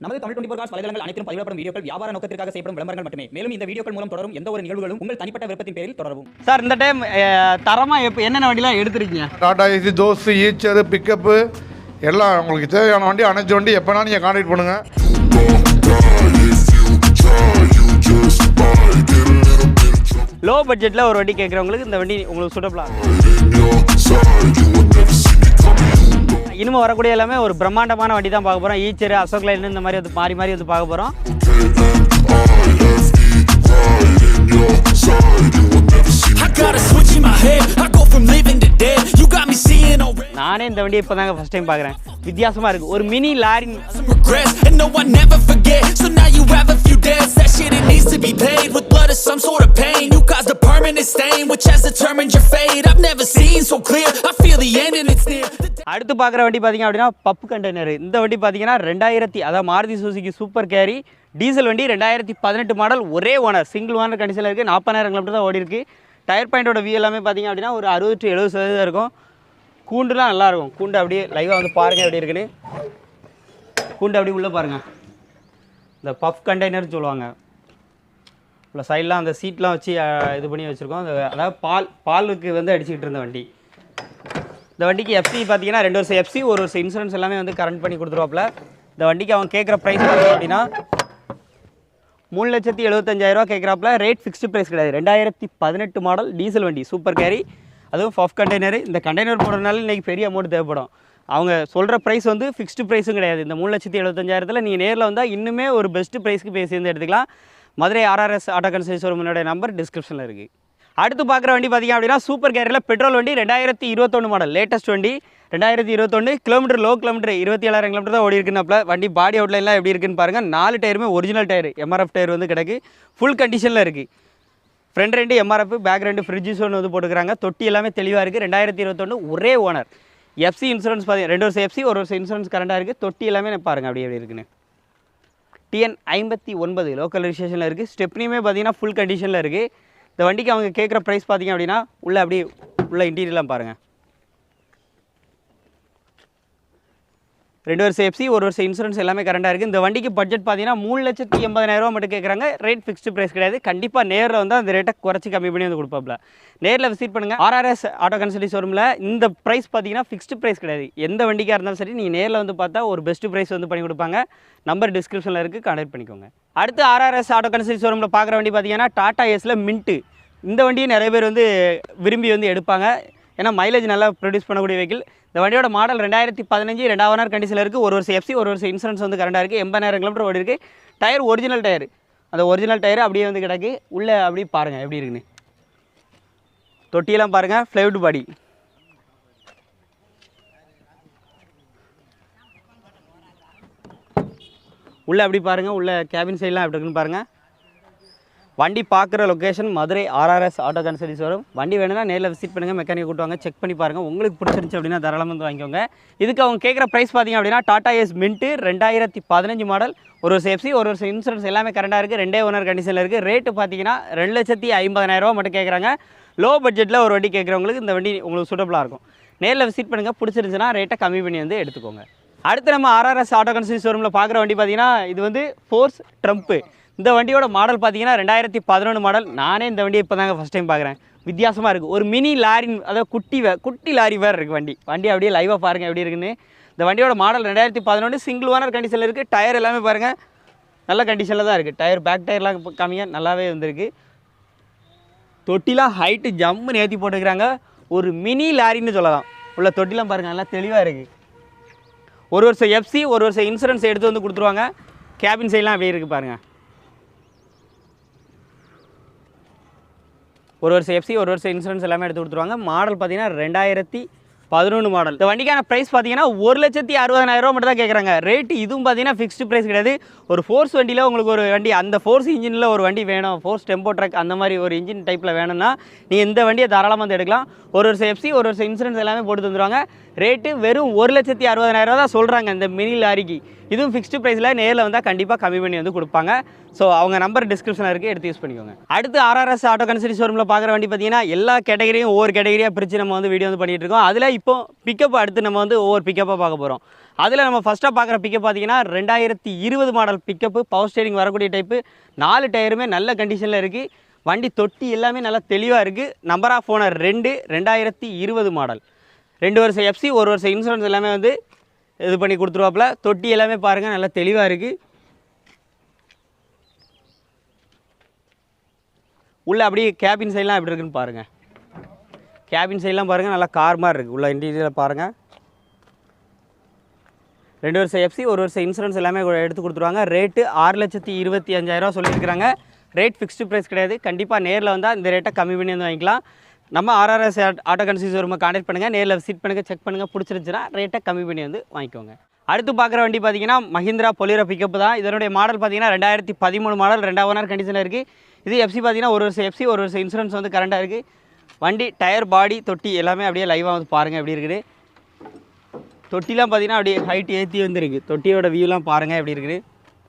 நமது Tamil twenty cos வலைதளங்கள் அனைத்தும் பதிவிடப்படும் வீடியோக்கள் வியாபார நோக்கத்திற்காக செய்யப்படும் விளம்பரங்கள் மட்டுமே. மேலும் இந்த வீடியோக்கள் மூலம் தொடரும் எந்த ஒரு நிகழ்வுகளும் உங்கள் தனிப்பட்ட விருப்பத்தின் பேரில் தொடரவும். சார் இந்த டைம் தரமாக எப்போ என்னென்ன வண்டிலாம் எடுத்திருக்கீங்க? Tata AC Dost Eicher pickup எல்லாம் உங்களுக்கு தேவையான வண்டி அனைத்து வண்டி எப்போனா நீங்கள் கான்டாக்ட் பண்ணுங்கள் லோ பட்ஜெட்டில் ஒரு வண்டி கேட்குறவங்களுக்கு இந்த வண்டி உங்களுக்கு சூட்டபிளாக இனிமே வரக்கூடிய எல்லாமே ஒரு பிரம்மாண்டமான வண்டி தான் பார்க்க போகிறோம் ஈச்சர் அசோக் லைன் இந்த மாதிரி வந்து மாறி மாறி வந்து பார்க்க போகிறோம் நானே இந்த வண்டியை இப்போ தாங்க ஃபஸ்ட் டைம் பார்க்குறேன். வித்தியாசமாக இருக்குது ஒரு mini lorry shit, it needs to be paid with blood or some sort of pain. You caused a permanent stain, which has determined your fate. I've never seen so clear. I feel the end and it's near. அடுத்து பார்க்குற வண்டி பார்த்தீங்க அப்படின்னா பப்பு container இந்த வண்டி பார்த்தீங்கன்னா ரெண்டாயிரத்தி அதாவது Maruti Suzuki Super Carry diesel வண்டி ரெண்டாயிரத்தி பதினெட்டு மாடல் ஒரே ஓனர் சிங்கிள் ஓனர் கண்டிஷனில் இருக்குது நாற்பதாயிரம் கிலோமீட்டர் தான் ஓடி இருக்குது டயர் பாயிண்டோட வியூ எல்லாமே பார்த்தீங்க அப்படின்னா ஒரு அறுபது டு எழுபது சதவீதம் இருக்கும். கூண்டுலாம் நல்லாயிருக்கும் கூண்டு அப்படியே லைவாக வந்து பாருங்கள் எப்படி இருக்குன்னு. கூண்டு அப்படியே உள்ளே பாருங்கள் இந்த பஃப் கண்டெய்னர்னு சொல்லுவாங்க. உள்ள சைட்லாம் அந்த சீட்லாம் வச்சு இது பண்ணி வச்சுருக்கோம். அந்த அதாவது பால் பாலுக்கு வந்து அடிச்சுக்கிட்டு இருந்த வண்டி. இந்த வண்டிக்கு எஃப்சி பார்த்தீங்கன்னா ரெண்டு வருஷம் எஃப்சி ஒரு வருஷம் இன்சூரன்ஸ் எல்லாமே வந்து கரண்ட் பண்ணி கொடுத்துருவாப்புல. இந்த வண்டிக்கு அவன் கேட்குற ப்ரைஸ் அப்படின்னா மூணு லட்சத்தி எழுபத்தஞ்சாயிரரூவா கேட்குறாப்புல ரேட் ஃபிக்ஸ்டு ப்ரைஸ் கிடையாது. ரெண்டாயிரத்தி பதினெட்டு மாடல் டீசல் வண்டி சூப்பர் கேரி அதுவும் ஃபஃப் கண்டெய்னர் இந்த கண்டெய்னர் போடுறதுனால இன்றைக்கி பெரிய அமௌண்ட் தேவைப்படும். அவங்க சொல்கிற ப்ரைஸ் வந்து ஃபிக்ஸ்டு ப்ரைஸும் கிடையாது. இந்த மூணு லட்சத்தி எழுபத்தஞ்சாயிரத்தில் நீங்கள் நேரில் வந்தால் இன்னுமே ஒரு பெஸ்ட்டு ப்ரைஸ்க்கு போய் சேர்ந்து எடுத்துக்கலாம். Madurai RRS auto consult number டிஸ்கிரிப்ஷனில் இருக்குது அடுத்து பார்க்குற வண்டி பார்த்தீங்க அப்படின்னா சூப்பர் கேரியில் பெட்ரோல் வண்டி ரெண்டாயிரத்தி இருபத்தொன்று மாடல் லேட்டஸ்ட் வண்டி ரெண்டாயிரத்தி இருபத்தொன்று கிலோமீட்டர் லோ கிலோமீட்டர் இருபத்தி ஏழாயிரம் கிலோமீட்டர் தான் ஓடி இருக்குனாப்ல வண்டி பாடி அவுட்லைன்லாம் எப்படி இருக்குன்னு பாருங்கள் நாலு டயருமே ஒரிஜினல் டயர் எம்ஆர்எஃப் டயர் வந்து கிடக்கு. ஃபுல் கண்டிஷனில் இருக்குது ஃப்ரண்ட் ரெண்டு எம்ஆர்எஃப் பேக் ரெண்டு ஃப்ரிட்ஜு ஒன்று வந்து போட்டுக்கிறாங்க. தொட்டி எல்லாமே தெளிவாக இருக்குது ரெண்டாயிரத்தி இருபத்தொன்று ஒரே ஓனர் எஃப்சி இன்சூரன்ஸ் பார்த்தீங்க ரெண்டு வருஷம் எஃப்சி ஒரு வருஷம் இன்சூரன்ஸ் கரண்டாக இருக்குது தொட்டி எல்லாமே பாருங்கள் அப்படி எப்படி இருக்குன்னு. டிஎன் ஐம்பத்தி ஒன்பது லோக்கல் ரிஜிஸ்ட்ரேஷனில் இருக்குது ஸ்டெப்னியுமே பார்த்தீங்கன்னா ஃபுல் கண்டிஷனில் இருக்குது இந்த வண்டிக்கு அவங்க கேட்குற ப்ரைஸ் பார்த்தீங்க அப்படின்னா உள்ளே அப்படியே உள்ள இன்டீரியர்லாம் பாருங்கள் ரெண்டு வருஷம் எஃப்சி ஒரு வருஷம் இன்சூரன்ஸ் எல்லாமே கரண்டாக இருக்குது இந்த வண்டிக்கு பட்ஜெட் பார்த்தீங்கன்னா மூணு லட்சத்தி எண்பதாயிரரூவா மட்டும் கேட்குறாங்க ரேட் ஃபிக்ஸ்டு ப்ரைஸ் கிடையாது. கண்டிப்பாக நேரில் வந்து அந்த ரேட்டை குறைச்சி கம்மி பண்ணி வந்து கொடுப்பாப்ல. நேரில் விசிட் பண்ணுங்கள் ஆர்ஆர்எஸ் ஆட்டோ கன்சல்டி ஷோரூமில் இந்த ப்ரைஸ் பார்த்தீங்கன்னா ஃபிக்ஸ்டு ப்ரைஸ் கிடையாது. எந்த வண்டிக்காக இருந்தாலும் சரி நீங்கள் நேரில் வந்து பார்த்தா ஒரு பெஸ்ட்டு ப்ரைஸ் வந்து பண்ணி கொடுப்பாங்க. நம்பர் டிஸ்கிரிப்ஷனில் இருக்குது கான்டாக்ட் பண்ணிக்கோங்க. அடுத்து ஆர்ஆர்எஸ் ஆட்டோ கன்சல்டி ஷோரூமில் பார்க்குற வண்டி பார்த்தீங்கன்னா டாடா எஸில் மின்ட்டு இந்த வண்டியை நிறைய பேர் வந்து விரும்பி வந்து எடுப்பாங்க. ஏன்னா மைலேஜ் நல்லா ப்ரொடியூஸ் பண்ணக்கூடிய வெஹிக்கிள் இந்த வண்டியோட மாடல் ரெண்டாயிரத்தி பதினஞ்சு ரெண்டாவது நேரம் கண்டிஷனில் இருக்குது ஒரு வருஷம் எஃப்சி ஒரு வருஷம் இன்சூரன்ஸ் வந்து கரண்டாக இருக்குது எண்பதாயிரம் கிலோமீட்டர் ஓடி இருக்குது டயர் ஒரிஜினல் டயர் அந்த ஒரிஜினல் டயர் அப்படியே வந்து கிடக்கு. உள்ளே அப்படியே பாருங்கள் எப்படி இருக்குன்னு. தொட்டியெல்லாம் பாருங்கள் ஃப்ளைவுட் பாடி உள்ளே அப்படி பாருங்கள் உள்ளே கேபின் சைட்லாம் எப்படி இருக்குன்னு பாருங்கள் வண்டி பார்க்குற location Madurai RRS auto consultancy வரும். வண்டி வேணும்னா நேரில் விசிட் பண்ணுங்கள் மெக்கானிக் கூட்டுவாங்க செக் பண்ணி பாருங்கள் உங்களுக்கு பிடிச்சிருந்துச்சு அப்படின்னா தாராளமாக வந்து வாங்கிக்கோங்க. இதுக்கு அவங்க கேட்குற ப்ரைஸ் பார்த்தீங்க அப்படின்னா டாடா எஸ் மின்ட்டு ரெண்டாயிரத்தி பதினஞ்சு மாடல் ஒரு வருஷம் எஃப்சி ஒரு வருஷம் இன்சூரன்ஸ் எல்லாமே கரண்டாக இருக்குது ரெண்டே ஓனர் கண்டிஷனில் இருக்குது ரேட்டு பார்த்தீங்கன்னா ரெண்டு லட்சத்தி ஐம்பதாயிரரூவா மட்டும் கேட்குறாங்க. லோ பட்ஜெட்டில் ஒரு வண்டி கேட்குறவங்களுக்கு இந்த வண்டி உங்களுக்கு சூட்டபுளாக இருக்கும். நேரில் விசிட் பண்ணுங்கள் பிடிச்சிருந்துச்சுன்னா ரேட்டை கம்மி பண்ணி வந்து எடுத்துக்கோங்க. அடுத்து நம்ம ஆர்ஆர்எஸ் ஆட்டோ கன்சல்டி ஷோரூமில் பார்க்குற வண்டி பார்த்தீங்கன்னா இது வந்து ஃபோர்ஸ் ட்ரம்ப்பு இந்த வண்டியோட மாடல் பார்த்தீங்கன்னா ரெண்டாயிரத்தி பதினொன்று மாடல் நானே இந்த வண்டியை இப்போ தாங்க ஃபஸ்ட் டைம் பார்க்குறேன் வித்தியாசமாக இருக்குது ஒரு மினி லாரி அதாவது குட்டி வே குட்டி லாரி வேறு இருக்குது வண்டி. வண்டி அப்படியே லைவாக பாருங்கள் எப்படி இருக்குன்னு. இந்த வண்டியோட மாடல் ரெண்டாயிரத்தி பதினொன்று சிங்கிள் ஓனர் கண்டிஷனில் இருக்குது டயர் எல்லாமே பாருங்கள் நல்ல கண்டிஷனில் தான் இருக்குது டயர் பேக் டயர்லாம் இப்போ கம்மியாக நல்லாவே இருந்திருக்கு தொட்டிலாம் ஹைட்டு ஜம்முன்னு ஏற்றி போட்டுக்கிறாங்க ஒரு மினி லாரின்னு சொல்லலாம். உள்ள தொட்டிலாம் பாருங்கள் நல்லா தெளிவாக இருக்குது ஒரு வருஷம் எஃப்சி ஒரு வருஷம் இன்சூரன்ஸ் எடுத்து வந்து கொடுத்துருவாங்க. கேபின் சைட்லாம் அப்படியே இருக்குது பாருங்கள் ஒரு வருஷம் எஃப்சி ஒரு வருஷம் இன்சூரன்ஸ் எல்லாமே எடுத்து கொடுத்துருவாங்க. மாடல் பார்த்தீங்கன்னா ரெண்டாயிரத்தி பதினொன்று மாடல் இந்த வண்டிக்கான ப்ரைஸ் பார்த்தீங்கன்னா ஒரு லட்சத்தி அறுபதாயிரரூவா மட்டும் தான் கேட்குறாங்க. ரேட் இதுவும் பார்த்தீங்கன்னா ஃபிக்ஸ்டு ப்ரைஸ் கிடையாது. ஒரு ஃபோர்ஸ் வண்டியில் உங்களுக்கு ஒரு வண்டி அந்த ஃபோர்ஸ் இன்ஜினில் ஒரு வண்டி வேணும். ஃபோர்ஸ் டெம்போ ட்ரக் அந்த மாதிரி ஒரு இன்ஜின் டைப்பில் வேணும்னா நீங்கள் இந்த வண்டியை தாராளமாக வந்து எடுக்கலாம். ஒரு வருஷம் எஃப்சி ஒரு வருஷம் இன்சூரன்ஸ் எல்லாமே போட்டு தந்துருவாங்க. ரேட்டு வெறும் ஒரு லட்சத்தி அறுபதாயிரம் ரூபா தான் சொல்கிறாங்க இந்த மினி லாரிக்கு. இதுவும் ஃபிக்ஸ்டு ப்ரைஸில் நேரில் வந்தால் கண்டிப்பாக கம்மி பண்ணி வந்து கொடுப்பாங்க. ஸோ அவங்க நம்பர் டிஸ்கிரிப்ஷனில் இருக்குது எடுத்து யூஸ் பண்ணிக்கோங்க. அடுத்து ஆர்ஆர்எஸ் ஆட்டோ கன்சரி ஷோரூமில் பார்க்குற வண்டி பார்த்தீங்கன்னா எல்லா கேட்டகரியும் ஒவ்வொரு கேட்டகரியாக பிரித்து நம்ம வந்து வீடியோ வந்து பண்ணிகிட்டு இருக்கோம். அதில் இப்போ பிக்கப் அடுத்து நம்ம வந்து ஒவ்வொரு பிக்கப்பாக பார்க்க போகிறோம் அதில் நம்ம ஃபஸ்ட்டாக பார்க்குற பிக்கப் பார்த்தீங்கன்னா ரெண்டாயிரத்தி இருபது மாடல் பிக்கப்பு பவர் ஸ்டேரிங் வரக்கூடிய டைப்பு நாலு டயருமே நல்ல கண்டிஷனில் இருக்குது வண்டி தொட்டி எல்லாமே நல்லா தெளிவாக இருக்குது நம்பர் ஆஃப் ஓனர் ரெண்டு ரெண்டாயிரத்தி இருபது மாடல் ரெண்டு வருஷம் எஃப்சி ஒரு வருஷம் இன்சூரன்ஸ் எல்லாமே வந்து இது பண்ணி கொடுத்துருவாப்புல. தொட்டி எல்லாமே பாருங்கள் நல்லா தெளிவாக இருக்குது உள்ளே அப்படியே கேபின் சைட்லாம் எப்படி இருக்குன்னு பாருங்கள் கேபின் சைட்லாம் பாருங்கள் நல்லா கார் மாதிரி இருக்குது உள்ள இன்டீரியரில் பாருங்கள் ரெண்டு வருஷம் எஃப்சி ஒரு வருஷம் இன்சூரன்ஸ் எல்லாமே எடுத்து கொடுத்துருவாங்க. ரேட்டு ஆறு லட்சத்தி இருபத்தி அஞ்சாயிரரூவா சொல்லியிருக்கிறாங்க. ரேட் ஃபிக்ஸ்டு ப்ரைஸ் கிடையாது. கண்டிப்பாக நேரில் வந்தால் இந்த ரேட்டை கம்மி பண்ணி வந்து வாங்கிக்கலாம். நம்ம ஆர்ஆர்எஸ் ஆட்டோ கன்சியூஸ் ரூமை கான்டாக்ட் பண்ணுங்கள் நேரில் விசிட் பண்ணுங்கள் செக் பண்ணுங்கள் பிடிச்சிருந்துச்சுன்னா ரேட்டை கம்மி பண்ணி வந்து வாங்கிக்கோங்க. அடுத்து பார்க்குற வண்டி பார்த்தீங்கன்னா மஹிந்திரா பொலிரோ பிக்கப் தான். இதனுடைய மாடல் பார்த்தீங்கன்னா ரெண்டாயிரத்தி பதிமூணு மாடல் ரெண்டாவது ஓனர் கண்டிஷனில் இருக்குது இது எஃப்சி பார்த்தீங்கன்னா ஒரு வருஷம் எஃப்சி ஒரு வருஷம் இன்சூரன்ஸ் வந்து கரண்டாக இருக்குது வண்டி டயர் பாடி தொட்டி எல்லாமே அப்படியே லைவாக வந்து பாருங்கள் எப்படி இருக்குது. தொட்டிலாம் பார்த்தீங்கன்னா அப்படியே ஹைட் ஏற்றி வந்துருக்கு தொட்டியோட வியூலாம் பாருங்கள் எப்படி இருக்குது.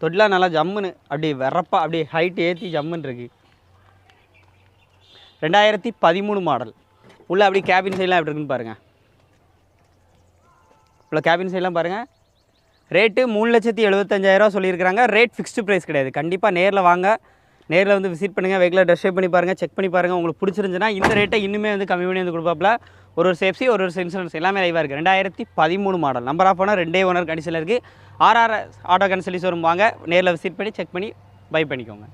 தொட்டிலாம் நல்லா ஜம்முன்னு அப்படியே வரப்பா அப்படியே ஹைட் ஏற்றி ஜம்முன்னு இருக்குது ரெண்டாயிரத்தி பதிமூணு மாடல். உள்ளே அப்படியே கேபின் சைட்லாம் எப்படி இருக்குன்னு பாருங்கள் உள்ள கேபின் சைட்லாம் பாருங்கள் ரேட்டு மூணு லட்சத்தி எழுபத்தஞ்சாயிரரூவா சொல்லியிருக்கிறாங்க. ரேட் ஃபிக்ஸ்டு ப்ரைஸ் கிடையாது. கண்டிப்பாக நேரில் வாங்க. நேரில் வந்து விசிட் பண்ணுங்கள் வெஹிக்கில் டெஸ்ட் பண்ணி பாருங்கள் செக் பண்ணி பாருங்கள் உங்களுக்கு பிடிச்சிருந்துச்சுன்னா இந்த ரேட்டை இன்னுமே வந்து கம்மி பண்ணி வந்து கொடுப்பாப்புல. ஒரு ஒரு சேஃப்சி ஒரு ஒரு இன்சூரன்ஸ் எல்லாமே லைவாக இருக்குது ரெண்டாயிரத்தி பதிமூணு மாடல் நம்பர் ஆஃப் ஓனர் ரெண்டே ஓனர் கண்டிஷனில் இருக்குது ஆர்ஆர் ஆட்டோ கன்சல்டி ஷோரூம் வாங்க. நேரில் விசிட் பண்ணி செக் பண்ணி பை பண்ணிக்கோங்க.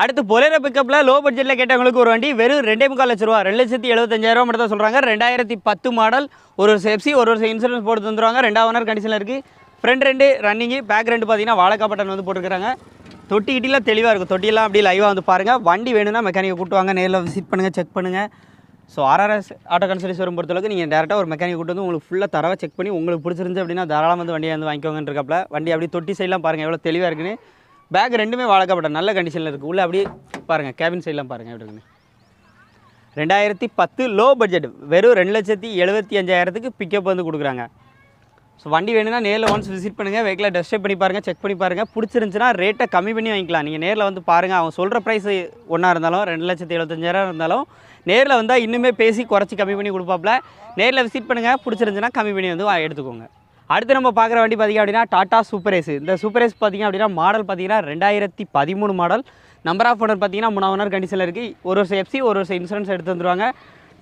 அடுத்து பொலேரோ பிக்கப்பில் லோ பட்ஜெட்டில் கேட்டவங்களுக்கு ஒரு வண்டி வெறும் ரெண்டே முக்கால் லட்ச ரூபா. ரெண்டு லட்சத்தி எழுபத்தஞ்சாயிரம் மட்டும் தான் சொல்கிறாங்க ரெண்டாயிரத்தி பத்து மாடல் ஒரு ஒரு எஃப்சி ஒரு ஒரு இன்சூரன்ஸ் போட்டு தந்துருவாங்க. ரெண்டாவது ஓனர் கண்டிஷனில் இருக்குது ஃப்ரண்ட் ரெண்டு ரன்னிங்கு பேக் ரெண்டு பார்த்தீங்கன்னா வாழைக்காய் பட்டன் வந்து போட்டுருக்காங்க தொட்டி கிட்டிலாம் தெளிவாக இருக்கும். தொட்டியெல்லாம் அப்படியே லைவாக வந்து பாருங்கள் வண்டி வேணும்னா மெக்கானிக்கை கூட்டு வாங்க. நேரில் விசிட் பண்ணுங்கள் செக் பண்ணுங்கள் so RRS auto consultancy showroom பொறுத்தளவுக்கு நீங்கள் டேரெக்டாக ஒரு மெக்கானிக் கூட்டு வந்து உங்களுக்கு ஃபுல்லாக தரவை செக் பண்ணி உங்களுக்கு பிடிச்சிருந்து அப்படின்னா தாராளமாக வந்து வண்டியை வந்து வாங்கிக்கோங்கன்னு இருக்கப்பல. வண்டி அப்படியே தொட்டி சைட்லாம் பாருங்கள் எவ்வளோ தெளிவாக இருக்குன்னு. பேக் ரெண்டுமே வாழக்கப்பட்ட நல்ல கண்டிஷனில் இருக்குது உள்ளே அப்படியே பாருங்கள் கேபின் சைட்லாம் பாருங்கள் எப்படி இருக்குன்னு. ரெண்டாயிரத்தி பத்து லோ பட்ஜெட் வெறும் ரெண்டு லட்சத்தி எழுபத்தி அஞ்சாயிரத்துக்கு பிக்கப் வந்து கொடுக்குறாங்க. ஸோ வண்டி வேணும்னா நேரில் ஒன்ஸ் விசிட் பண்ணுங்கள் வெஹிக்கிளை டெஸ்ட் பண்ணி பாருங்கள் செக் பண்ணி பாருங்கள் பிடிச்சிருந்துச்சுன்னா ரேட்டை கம்மி பண்ணி வாங்கிக்கலாம். நீங்கள் நேரில் வந்து பாருங்கள் அவங்க சொல்கிற ப்ரைஸ் ஒன்றா இருந்தாலும் ரெண்டு லட்சத்தி எழுபத்தஞ்சாயிரம் இருந்தாலும் நேரில் வந்தால் இன்னுமே பேசி குறைச்சி கம்மி பண்ணி கொடுப்பாப்புல நேரில் விசிட் பண்ணுங்கள் பிடிச்சிருந்துச்சுன்னா கம்மி பண்ணி வந்து எடுத்துக்கோங்க. அடுத்து நம்ம பார்க்குற வண்டி பார்த்திங்க அப்படின்னா டாட்டா சூப்பர் ஏஸ் இந்த சூப்பர் ஏஸ் பார்த்திங்க அப்படின்னா மாடல் பார்த்தீங்கன்னா ரெண்டாயிரத்தி பதிமூணு மாடல். நம்பர் ஆஃப் ஓனர் பார்த்தீங்கன்னா மூணாவது ஓனர் கண்டிஷனில் இருக்குது ஒரு வருஷம் எஃப்சி ஒரு வருஷம் இன்சூரன்ஸ் எடுத்து வந்துருவாங்க.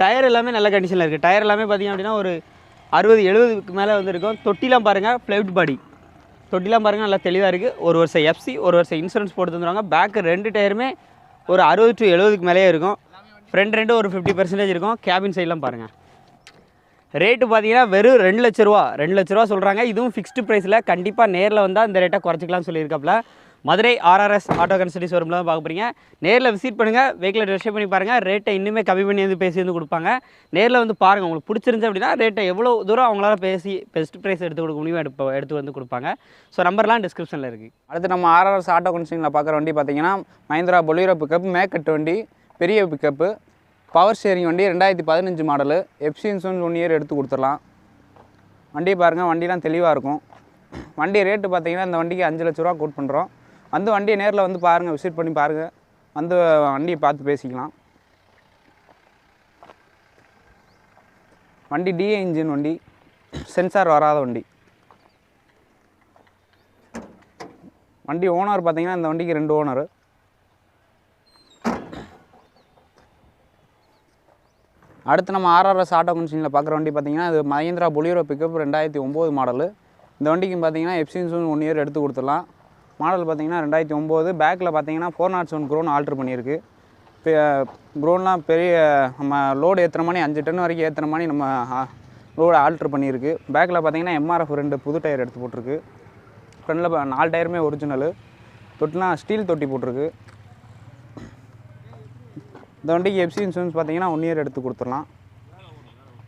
டயர் எல்லாமே நல்ல கண்டிஷனில் இருக்குது டயர் எல்லாமே பார்த்திங்க அப்படின்னா ஒரு அறுபது எழுபதுக்கு மேலே வந்துருக்கும் தொட்டிலாம் பாருங்கள் ஃப்ளைட் பாடி தொட்டிலாம் பாருங்கள் நல்லா தெளிவாக இருக்குது ஒரு வருஷம் எஃப்சி ஒரு வருஷம் இன்சூரன்ஸ் போட்டு தந்துருவாங்க. பேக்கு ரெண்டு டயருமே ஒரு அறுபது டு எழுபதுக்கு மேலேயே இருக்கும். ஃப்ரண்ட் ரெண்டு ஒரு ஃபிஃப்டி பர்சன்டேஜ் இருக்கும். கேபின் சைட்லாம் பாருங்கள் ரேட்டு பார்த்தீங்கன்னா வெறும் ரெண்டு லட்ச ரூபா ரெண்டு லட்ச ரூபா சொல்கிறாங்க இதுவும் ஃபிக்ஸ்டு ப்ரைஸில் கண்டிப்பாக நேரில் வந்தால் இந்த ரேட்டை குறைச்சிக்கலாம்னு சொல்லியிருக்காப்புல. மதுரை ஆர்ஆர்எஸ் ஆட்டோ கன்சல்டி ஷோரூமில் தான் பார்க்க போகிறீங்க நேரில் விசிட் பண்ணுங்கள் வெஹிக்கில் ரெஜிஸ்டர் பண்ணி பாருங்கள் ரேட்டை இன்னுமே கம்மி பண்ணி வந்து பேசி வந்து கொடுப்பாங்க. நேரில் வந்து பாருங்கள் உங்களுக்கு பிடிச்சிருந்து அப்படின்னா ரேட்டை எவ்வளோ தூரம் அவங்களால பேசி பெஸ்ட் ப்ரைஸ் எடுத்து கொடுக்க முடியுமோ எடுப்ப எடுத்து வந்து கொடுப்பாங்க. ஸோ நம்பர்லாம் டிஸ்கிரிப்ஷனில் இருக்குது அடுத்து நம்ம ஆர்ஆர்எஸ் ஆட்டோ கன்சல்டிங்கில் பார்க்குற வண்டி பார்த்தீங்கன்னா மஹிந்திரா பொலியூரோ பிக்கப் மேக்கட் வண்டி பெரிய பிக்கப்பு பவர் ஷேரிங் வண்டி ரெண்டாயிரத்தி பதினஞ்சு model. FC insurance one year எடுத்து கொடுத்துடலாம். வண்டி பாருங்கள் வண்டிலாம் தெளிவாக இருக்கும். வண்டி ரேட்டு பார்த்தீங்கன்னா இந்த வண்டிக்கு அஞ்சு லட்ச ரூபா கோட் பண்ணுறோம் வந்து வண்டியை நேரில் வந்து பாருங்கள் விசிட் பண்ணி பாருங்கள் வந்து வண்டியை பார்த்து பேசிக்கலாம். வண்டி டிஏ இன்ஜின் வண்டி. சென்சார் வராத வண்டி. வண்டி ஓனர் பார்த்திங்கன்னா இந்த வண்டிக்கு ரெண்டு ஓனர் அடுத்து நம்ம ஆர்ஆர்எஸ் ஆட்டோ கன்சனில் பார்க்குற வண்டி பார்த்தீங்கன்னா அது மஹிந்திரா பொலியரோ பிக்கப் ரெண்டாயிரத்தி ஒம்பது மாடலு இந்த வண்டிக்கு பார்த்தீங்கன்னா எஃப்சி ஒன் இயர் எடுத்து கொடுத்துடலாம். மாடல் பார்த்தீங்கன்னா ரெண்டாயிரத்தி ஒம்பது. பேக்கில் பார்த்தீங்கன்னா four nought seven crown alter பண்ணியிருக்கு. க்ரோன்லாம் பெரிய நம்ம லோடு ஏற்றுற மாதிரி அஞ்சு டன் வரைக்கும் ஏற்றுற மாதிரி நம்ம லோடு ஆல்ட்ரு பண்ணியிருக்கு. பேக்கில் பார்த்தீங்கன்னா எம்ஆர்எஃப் ரெண்டு புது டயர் எடுத்து போட்டிருக்கு. ஃப்ரண்டில் நாலு டயருமே ஒரிஜினலு தொட்டிலாம் ஸ்டீல் தொட்டி போட்டிருக்கு. இந்த வண்டிக்கு எஃப்சி இன்சூரன்ஸ் பார்த்தீங்கன்னா ஒன் இயர் எடுத்து கொடுத்துடலாம்.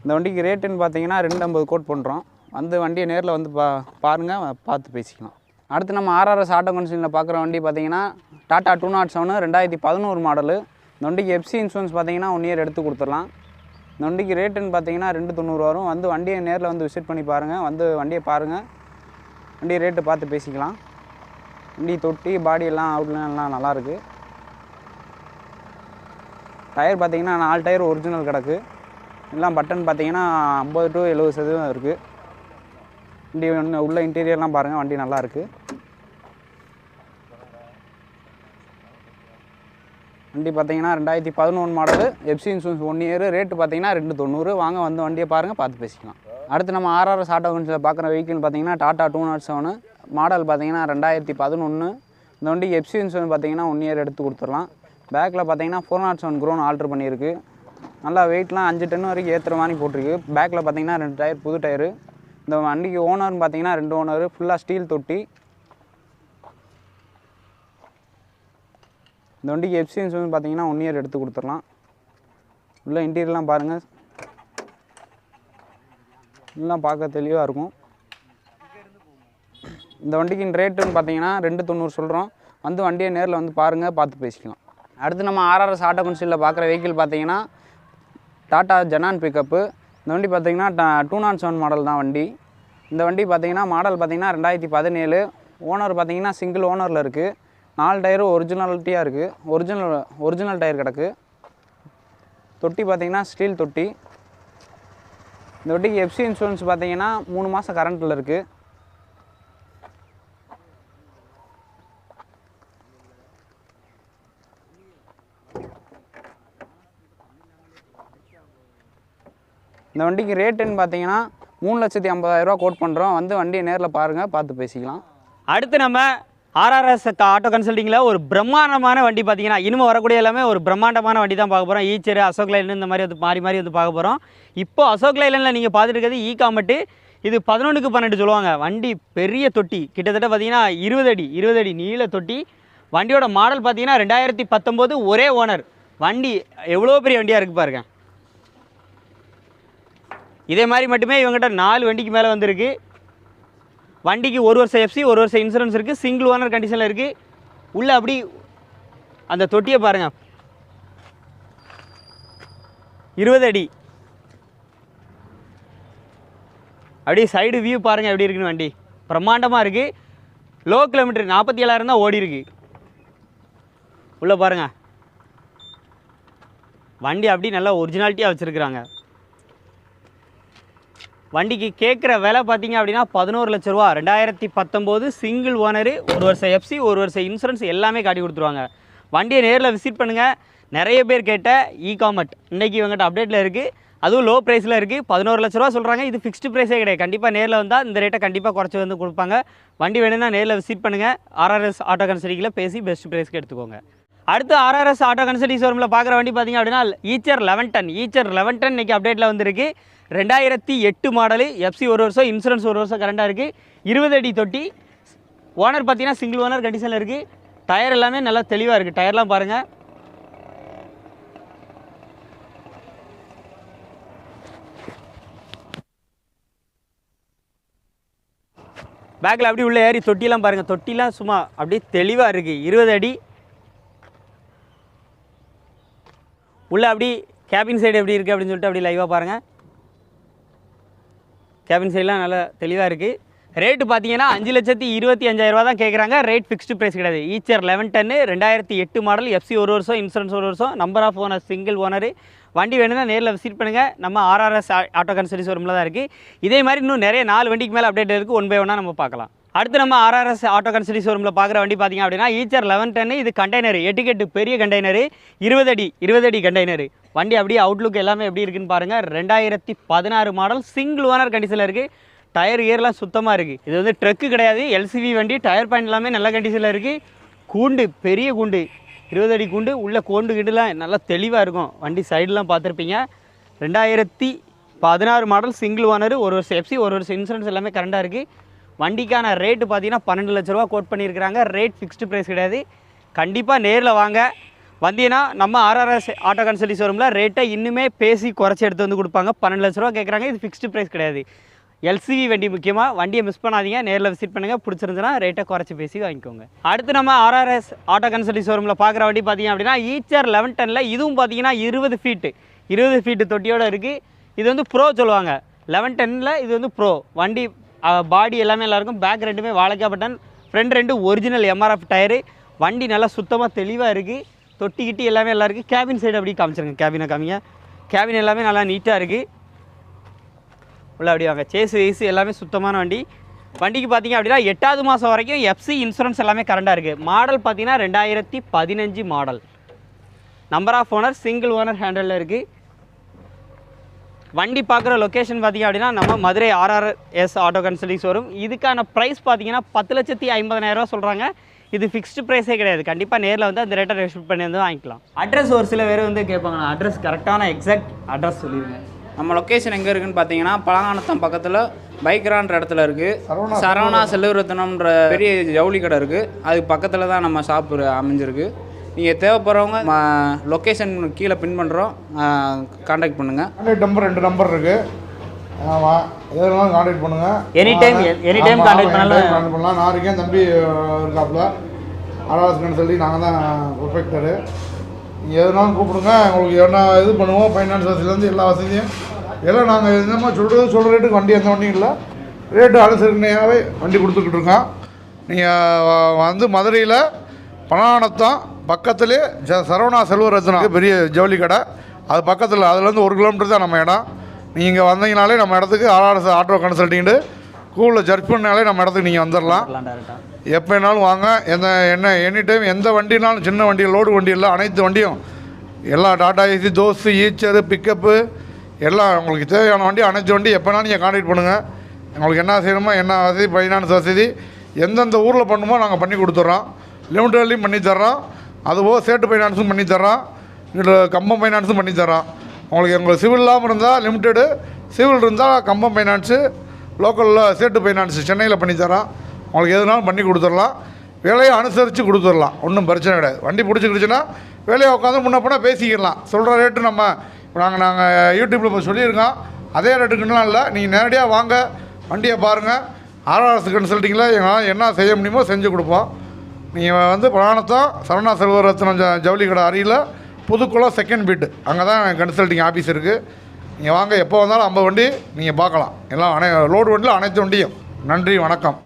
இந்த வண்டிக்கு ரேட்டுன்னு பார்த்தீங்கன்னா ரெண்டு ஐம்பது கோட் பண்ணுறோம் வந்து வண்டியை நேரில் வந்து பா பாருங்கள் பார்த்து பேசிக்கலாம். அடுத்து நம்ம ஆர்ஆர்எஸ் ஆட்டோ கன்சல்டில் பார்க்குற வண்டி பார்த்தீங்கன்னா டாட்டா டூ நாட் செவனு ரெண்டாயிரத்தி பதினோரு மாடலு இந்த வண்டிக்கு எஃப்சி இன்சூரன்ஸ் பார்த்தீங்கன்னா ஒன் இயர் எடுத்து கொடுத்துடலாம். இந்த வண்டிக்கு ரேட்டுன்னு பார்த்தீங்கன்னா ரெண்டு தொண்ணூறு வரும். வந்து வண்டியை நேரில் வந்து விசிட் பண்ணி பாருங்கள் வந்து வண்டியை பாருங்கள் வண்டி ரேட்டு பார்த்து பேசிக்கலாம். வண்டி தொட்டி பாடி எல்லாம் அவுட்லாம் எல்லாம் நல்லாயிருக்கு டயர் பார்த்தீங்கன்னா நாலு டயர் ஒரிஜினல் கிடக்கு. எல்லாம் பட்டன் பார்த்தீங்கன்னா ஐம்பது டு எழுபது சதவீதம் இருக்குது வண்டி ஒன்று உள்ள இன்டீரியர்லாம் பாருங்கள் வண்டி நல்லாயிருக்கு வண்டி பார்த்தீங்கன்னா ரெண்டாயிரத்தி பதினொன்று model FC insurance one year rate பார்த்தீங்கன்னா ரெண்டு தொண்ணூறு. வாங்க வந்து வண்டியை பாருங்கள் பார்த்து பேசிக்கலாம். அடுத்து நம்ம ஆர்ஆர்எஸ் ஆட்டோ கன்சில் பார்க்குற வெஹிக்கிள் பார்த்தீங்கன்னா Tata two nought seven model பார்த்தீங்கன்னா ரெண்டாயிரத்தி பதினொன்று இந்த வண்டி எஃப்சி இன்சூரன்ஸ் பார்த்தீங்கன்னா ஒன் இயர் எடுத்து கொடுத்துடலாம். பேக்கில் பார்த்தீங்கன்னா four nought seven crown alter பண்ணியிருக்கு. நல்லா வெயிட்லாம் அஞ்சு டன் வரைக்கும் ஏற்றுற மாதிரி போட்டிருக்கு. பேக்கில் பார்த்தீங்கன்னா ரெண்டு டயர் புது டயரு இந்த வண்டிக்கு ஓனர்னு பார்த்தீங்கன்னா ரெண்டு ஓனர் ஃபுல்லாக ஸ்டீல் தொட்டி. இந்த வண்டிக்கு எஃப்சி இன்சூரன்ஸ் பார்த்தீங்கன்னா ஒன் இயர் எடுத்து கொடுத்துடலாம். உள்ள இன்டீரியர்லாம் பாருங்கள் எல்லாம் பார்க்க தெளிவாக இருக்கும். இந்த வண்டிக்கு ரேட்டுன்னு பார்த்தீங்கன்னா ரெண்டு தொண்ணூறு சொல்கிறோம் வந்து வண்டியை நேரில் வந்து பாருங்கள் பார்த்து பேசிக்கலாம். அடுத்து நம்ம ஆர்ஆர்எஸ் ஆட்டோ கவுன்சிலில் பார்க்குற வெஹிக்கிள் பார்த்தீங்கன்னா டாட்டா ஜனான் பிக்கப்பு இந்த வண்டி பார்த்தீங்கன்னா டூ நாட் செவன் மாடல் தான் வண்டி. இந்த வண்டி பார்த்தீங்கன்னா மாடல் பார்த்தீங்கன்னா ரெண்டாயிரத்தி பதினேழு. ஓனர் பார்த்தீங்கன்னா சிங்கிள் ஓனரில் இருக்குது நாலு டயரும் ஒரிஜினாலிட்டியாக இருக்குது ஒரிஜினல் ஒரிஜினல் டயர் கிடக்கு. தொட்டி பார்த்தீங்கன்னா ஸ்டீல் தொட்டி. இந்த வட்டிக்கு எஃப்சி இன்சூரன்ஸ் பார்த்தீங்கன்னா மூணு மாதம் கரண்ட்டில் இருக்குது இந்த வண்டிக்கு ரேட்டுன்னு பார்த்தீங்கன்னா மூணு லட்சத்தி ஐம்பதாயிரரூவா கோட் பண்ணுறோம் வந்து வண்டியை நேரில் பாருங்கள் பார்த்து பேசிக்கலாம். அடுத்து நம்ம ஆர்ஆர்எஸ் ஆட்டோ கன்சல்ட்டிங்கில் ஒரு பிரம்மாண்டமான வண்டி பார்த்தீங்கன்னா இனிமேல் வரக்கூடிய எல்லாமே ஒரு பிரம்மாண்டமான வண்டி தான் பார்க்க போகிறோம் ஈச்சர் அசோக் லைலன் இந்த மாதிரி வந்து மாறி மாறி வந்து பார்க்க போகிறோம் இப்போ அசோக் லைலனில் நீங்கள் பார்த்துட்டு இருக்கிறது ஈ காமெட்டு இது பதினொன்றுக்கு பன்னெண்டு சொல்லுவாங்க. வண்டி பெரிய தொட்டி. கிட்டத்தட்ட பார்த்தீங்கன்னா இருபது அடி இருபது அடி நீள தொட்டி. வண்டியோட மாடல் பார்த்தீங்கன்னா ரெண்டாயிரத்தி பத்தொம்போது ஒரே ஓனர் வண்டி எவ்வளோ பெரிய வண்டியாக இருக்கு பாருங்க. இதே மாதிரி மட்டுமே இவங்ககிட்ட நாலு வண்டிக்கு மேலே வந்திருக்கு. வண்டிக்கு ஒரு வருஷம் எஃப்சி ஒரு வருஷம் இன்சூரன்ஸ் இருக்குது சிங்கிள் ஓனர் கண்டிஷனில் இருக்குது உள்ளே அப்படி அந்த தொட்டியை பாருங்கள் இருபது அடி. அப்படியே சைடு வியூ பாருங்கள் எப்படி இருக்குன்னு வண்டி. பிரம்மாண்டமாக இருக்குது லோ கிலோமீட்டர் நாற்பத்தி ஏழாயிரம் தான் ஓடி இருக்கு. உள்ளே பாருங்க. வண்டி அப்படி நல்லா ஒரிஜினாலிட்டியாக வச்சுருக்குறாங்க. வண்டிக்கு கேட்குற விலை பார்த்தீங்க அப்படின்னா பதினோரு லட்ச ரூபா. ரெண்டாயிரத்தி பத்தொம்போது சிங்கிள் ஓனரு ஒரு வருஷம் எஃப்சி ஒரு வருஷம் இன்சூரன்ஸ் எல்லாமே காட்டி கொடுத்துருவாங்க. வண்டியை நேரில் விசிட் பண்ணுங்கள் நிறைய பேர் கேட்ட இ காமர்ட் இன்றைக்கி இவங்ககிட்ட அப்டேட்டில் இருக்குது அதுவும் லோ ப்ரைஸில் இருக்குது பதினோரு லட்ச ரூபா சொல்கிறாங்க இது ஃபிக்ஸ்டு ப்ரைஸே கிடையாது. கண்டிப்பாக நேரில் வந்தால் இந்த ரேட்டை கண்டிப்பாக குறைச்சி வந்து கொடுப்பாங்க. வண்டி வேணும்னா நேரில் விசிட் பண்ணுங்கள் ஆர்ஆர்எஸ் ஆட்டோ கன்சல்டிங்கில் பேசி பெஸ்ட் ப்ரைஸ்க்கு எடுத்துக்கோங்க. அடுத்து ஆர்ஆர்எஸ் ஆட்டோ கன்சல்டி ஷோரூமில் பார்க்குற வண்டி பார்த்தீங்க அப்படின்னா Eicher eleven ton Eicher eleven ton இன்றைக்கி அப்டேட்டில் வந்திருக்கு. ரெண்டாயிரத்தி எட்டு மாடலு எஃப்சி ஒரு வருஷம் இன்சூரன்ஸ் ஒரு வருஷம் கரண்டாக இருக்குது இருபது அடி தொட்டி. ஓனர் பார்த்தீங்கன்னா சிங்கிள் ஓனர் கண்டிஷனில் இருக்குது டயர் எல்லாமே நல்லா தெளிவாக இருக்குது டயர்லாம் பாருங்கள் பேக்கில் அப்படியே உள்ள ஏறி தொட்டிலாம் பாருங்கள் தொட்டிலாம் சும்மா அப்படியே தெளிவாக இருக்குது இருபது அடி. உள்ளே அப்படி கேபின் சைடு எப்படி இருக்குது அப்படின்னு சொல்லிட்டு அப்படி லைவாக பாருங்கள் கேபின் சைட்லாம் நல்லா தெளிவாக இருக்குது ரேட்டு பார்த்தீங்கன்னா அஞ்சு லட்சத்தி இருபத்தி அஞ்சாயிரரூவா தான் கேட்குறாங்க ரேட் ஃபிக்ஸ்டு ப்ரைஸ் கிடையாது. ஈச்சர் லெவன் டன்னு ரெண்டாயிரத்தி எட்டு மாடல் எஃப்சி ஒரு வருஷம் இன்சூரன்ஸ் ஒரு வருஷம் number of owner single owner வண்டி வேணும்னா நேரில் விசிட் பண்ணுங்கள் நம்ம ஆர்ஆர்எஸ் ஆட்டோ கன்சல்டி ஷோரூமில் தான் இருக்குது இதே மாதிரி இன்னும் நிறைய நாலு வண்டிக்கு மேலே அப்டேட் இருக்குது ஒன் பை ஒன்னாக நம்ம பார்க்கலாம். அடுத்து நம்ம ஆர்ஆர்எஸ் ஆட்டோ கன்சல்டி ஷோரூமில் பார்க்குற வண்டி பார்த்தீங்க அப்படின்னா ஈச்சர் லெவன் டென் இது கண்டெய்னர் எட்டுக்கெட்டு பெரிய கண்டெய்னர் இருபது அடி இருபது அடி கண்டெய்னர் வண்டி அப்படியே அவுட்லுக் எல்லாமே எப்படி இருக்குன்னு பாருங்கள் ரெண்டாயிரத்தி பதினாறு மாடல் சிங்கிள் ஓனர் கண்டிஷனில் இருக்குது டயர் இயர்லாம் சுத்தமாக இருக்குது இது வந்து ட்ரக்கு கிடையாது எல்சிவி வண்டி டயர் பாயிண்ட் எல்லாமே நல்ல கண்டிஷனில் இருக்குது கூண்டு பெரிய கூண்டு இருபது அடி கூண்டு உள்ளே கோண்டு கிண்டுலாம் நல்லா தெளிவாக இருக்கும். வண்டி சைடெலாம் பார்த்துருப்பீங்க. ரெண்டாயிரத்தி பதினாறு மாடல் சிங்கிள் ஓனர் ஒரு வருஷம் எஃப்சி ஒரு வருஷம் இன்சூரன்ஸ் எல்லாமே கரண்டாக இருக்குது வண்டிக்கான ரேட்டு பார்த்தீங்கன்னா பன்னெண்டு லட்ச ரூபா கோட் பண்ணியிருக்கிறாங்க. ரேட் ஃபிக்ஸ்டு ப்ரைஸ் கிடையாது. கண்டிப்பாக நேரில் வாங்க. வந்தீங்கன்னா நம்ம ஆர்ஆர்எஸ் ஆட்டோ கன்சல்டி ஷோரூமில் ரேட்டை இன்னுமே பேசி குறைச்சி எடுத்து வந்து கொடுப்பாங்க. பன்னெண்டு லட்ச ரூபா கேட்குறாங்க இது ஃபிக்ஸ்டு ப்ரைஸ் கிடையாது. எல்சிவி வண்டி முக்கியமாக வண்டியை மிஸ் பண்ணாதீங்க. நேரில் விசிட் பண்ணுங்கள் பிடிச்சிருந்துன்னா ரேட்டை குறைச்சி பேசி வாங்கிக்கோங்க. அடுத்து நம்ம ஆர்ஆர்எஸ் ஆட்டோ கன்சல்டி ஷோரூமில் பார்க்குற வண்டி பார்த்தீங்க அப்படின்னா ஈச்சர் லெவன் டெனில் இதுவும் பார்த்தீங்கன்னா இருபது ஃபீட்டு இருபது ஃபீட்டு தொட்டியோடு இருக்குது இது வந்து ப்ரோ சொல்லுவாங்க. லெவன் டென்னில் இது வந்து ப்ரோ வண்டி பாடி எல்லாமே நல்லாயிருக்கும் பேக் ரெண்டுமே வாழைக்கா பட்டன் ஃப்ரண்ட் ரெண்டு ஒரிஜினல் எம்ஆர்எஃப் டயரு வண்டி நல்லா சுத்தமாக தெளிவாக இருக்குது தொட்டி கிட்டி எல்லாமே நல்லா இருக்குது கேபின் சைடு அப்படியே காமிச்சிருங்க கேபினை காமிங்க. கேபின் எல்லாமே நல்லா நீட்டாக இருக்குது உள்ள அப்படி வாங்க. சேஸு ஏசு எல்லாமே சுத்தமான வண்டி. வண்டிக்கு பார்த்தீங்க அப்படின்னா எட்டாவது மாதம் வரைக்கும் எஃப்சி இன்சூரன்ஸ் எல்லாமே கரண்டாக இருக்குது மாடல் பார்த்தீங்கன்னா ரெண்டாயிரத்தி பதினஞ்சு model number of owner single owner ஹேண்டலில் இருக்குது வண்டி பார்க்குற லொக்கேஷன் பார்த்தீங்க அப்படின்னா நம்ம மதுரை ஆர்ஆர்எஸ் ஆட்டோ கன்சல்டிங்ஸ் வரும். இதுக்கான ப்ரைஸ் பார்த்தீங்கன்னா பத்து லட்சத்தி ஐம்பதனாயிரரூவா சொல்கிறாங்க இது ஃபிக்ஸ்டு ப்ரைஸே கிடையாது. கண்டிப்பாக நேரில் வந்து அந்த ரேட்டை ரெஸ்பெக்ட் பண்ணி வந்து வாங்கிக்கலாம். அட்ரஸ் ஒரு சில பேர் வந்து கேட்பாங்க. அட்ரஸ் கரெக்டான எக்ஸாக்ட் அட்ரஸ் சொல்லிடுங்க நம்ம லொக்கேஷன் எங்கே இருக்குன்னு பார்த்தீங்கன்னா பழங்கானத்தம் பக்கத்தில் பைக்ரான்ற இடத்துல இருக்குது சரவணா செல்லுரத்னம்ன்ற பெரிய ஜவுளி கடை இருக்குது அதுக்கு பக்கத்தில் தான் நம்ம ஷாப் அமைஞ்சிருக்கு. நீங்கள் தேவைப்படுறவங்க லொக்கேஷன் கீழே பின் பண்ணுறோம் காண்டாக்ட் பண்ணுங்கள் நம்பர் ரெண்டு நம்பர் இருக்குது ஆமாம் எதுனாலும் கான்டாக்ட் பண்ணுங்கள் Anytime, anytime contact பண்ணலாம். கான்டாக்ட் பண்ணலாம். நான் இருக்கேன் தம்பி இருக்காப்புல. ஆர்ஆர்எஸ்கன்னு சொல்லி நாங்கள் தான் பர்ஃபெக்டரு நீங்கள் எதுனாலும் கூப்பிடுங்க. உங்களுக்கு என்ன இது பண்ணுவோம். ஃபைனான்ஸ் வசதியிலேருந்து எல்லா வசதியும். எல்லாம் நாங்கள் என்னமோ சொல்கிறது சொல்கிற ரேட்டுக்கு வண்டி எந்த வண்டியும் இல்லை. ரேட்டு அனுசரணையாகவே வண்டி கொடுத்துக்கிட்டு இருக்கோம். நீங்கள் வந்து மதுரையில் பணானத்தம் பக்கத்துலேயே சரவணா செல்வரத்னம் பெரிய ஜவுளி கடை. அது பக்கத்தில் அதுலேருந்து ஒரு கிலோமீட்டர் தான் நம்ம இடம். நீங்கள் வந்தீங்கனாலே நம்ம இடத்துக்கு ஆர்ஆர்எஸ் ஆட்டோ கன்சல்ட்டிங்கு கூகுளில் சர்ச் பண்ணாலே நம்ம இடத்துக்கு நீங்கள் வந்துடலாம் எப்போ வேணாலும் வாங்க. எந்த என்ன எனி டைம் எந்த வண்டினாலும் சின்ன வண்டி லோடு வண்டி இல்லை அனைத்து வண்டியும். எல்லா Tata Ace Dost Eicher pickup எல்லாம் உங்களுக்கு தேவையான வண்டி அனைத்து வண்டி எப்போனாலும் நீங்கள் கான்டாக்ட் பண்ணுங்கள் உங்களுக்கு என்ன செய்யணுமோ என்ன வசதி ஃபைனான்ஸ் வசதி எந்தெந்த ஊரில் பண்ணுமோ நாங்கள் பண்ணி கொடுத்துட்றோம் லிமிட்டட்லையும் பண்ணி தர்றோம். அதுபோக சேட்டு ஃபைனான்ஸும் பண்ணி தர்றோம். கம்பம் ஃபைனான்ஸும் பண்ணி தர்றோம். உங்களுக்கு உங்களுக்கு சிவில் இல்லாமல் இருந்தால் லிமிட்டெடு சிவில் இருந்தால் கம்பம் ஃபைனான்ஸு லோக்கலில் சேட்டு ஃபைனான்ஸு சென்னையில் பண்ணித்தரோம் உங்களுக்கு எதுனாலும் பண்ணி கொடுத்துடலாம். வேலையை அனுசரித்து கொடுத்துடலாம். ஒன்றும் பிரச்சனை கிடையாது. வண்டி பிடிச்சிக்கிடுச்சுன்னா வேலையை உட்காந்து முன்ன பின்ன பேசிக்கலாம் சொல்கிற ரேட்டு நம்ம இப்போ நாங்கள் நாங்கள் யூடியூப்பில் இப்போ சொல்லியிருக்கோம். அதே ரேட்டுக்குலாம் இல்லை. நீங்கள் நேரடியாக வாங்க. வண்டியை பாருங்கள் ஆர்ஆர்எஸ் கன்சல்ட்டிங்கில் எங்களால் என்ன செய்ய முடியுமோ செஞ்சு கொடுப்போம். நீங்கள் வந்து பிராணத்தம் சரவணா செல்வரத்னம் ஜ ஜவுளி கடை அருகில் புதுக்குளம் செகண்ட் பீட்டு அங்கே தான் கன்சல்ட்டிங் ஆஃபீஸ் இருக்குது நீங்கள் வாங்க எப்போ வந்தாலும் ஐம்பது வண்டி நீங்கள் பார்க்கலாம். எல்லாம் அனை லோடு வண்டியில் அனைத்து வண்டியும். நன்றி வணக்கம்.